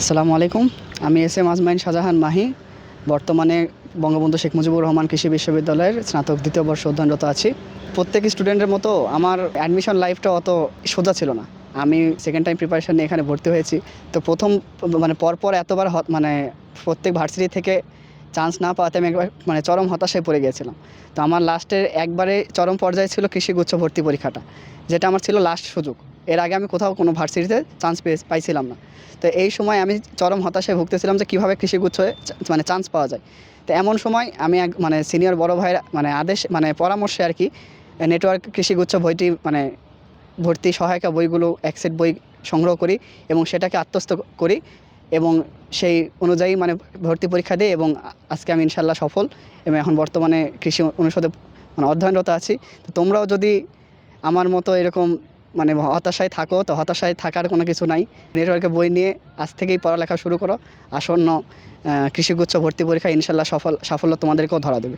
আসসালামু আলাইকুম। আমি এস এম আজমাইন শাহজাহান মাহি, বর্তমানে বঙ্গবন্ধু শেখ মুজিবুর রহমান কৃষি বিশ্ববিদ্যালয়ের স্নাতক দ্বিতীয় বর্ষ অধ্যয়নরত আছি। প্রত্যেক স্টুডেন্টের মতো আমার অ্যাডমিশন লাইফটা অত সোজা ছিল না। আমি সেকেন্ড টাইম প্রিপারেশন নিয়ে এখানে ভর্তি হয়েছি। তো প্রথম মানে পরপর এতবার মানে প্রত্যেক ভার্সিটি থেকে চান্স না পাওয়াতে আমি একবার মানে চরম হতাশায় পড়ে গিয়েছিলাম। তো আমার লাস্টের একবারে চরম পর্যায়ে ছিল কৃষি গুচ্ছ ভর্তি পরীক্ষাটা, যেটা আমার ছিল লাস্ট সুযোগ। এর আগে আমি কোথাও কোনো ভার্সিটিতে চান্স পেয়ে পাইছিলাম না। তো এই সময় আমি চরম হতাশায় ভুগতেছিলাম যে কীভাবে কৃষিগুচ্ছ মানে চান্স পাওয়া যায়। তো এমন সময় আমি এক মানে সিনিয়র বড় ভাইয়ের মানে আদেশ মানে পরামর্শে আর কি নেটওয়ার্ক কৃষিগুচ্ছ বইটি মানে ভর্তি সহায়িকা বইগুলো এক সেট বই সংগ্রহ করি এবং সেটাকে আত্মস্থ করি এবং সেই অনুযায়ী মানে ভর্তি পরীক্ষা দিই এবং আজকে আমি ইনশাল্লাহ সফল এবং এখন বর্তমানে কৃষি অনুষদে মানে অধ্যয়নরত আছি। তো তোমরাও যদি আমার মতো এরকম মানে হতাশায় থাকো, তো হতাশায় থাকার কোনো কিছু নাই। নেটওয়ার্কে বই নিয়ে আজ থেকেই পড়ালেখা শুরু করো। আসন্ন কৃষিগুচ্ছ ভর্তি পরীক্ষা ইনশাল্লাহ সফল, সাফল্য তোমাদেরকেও ধরা দেবে।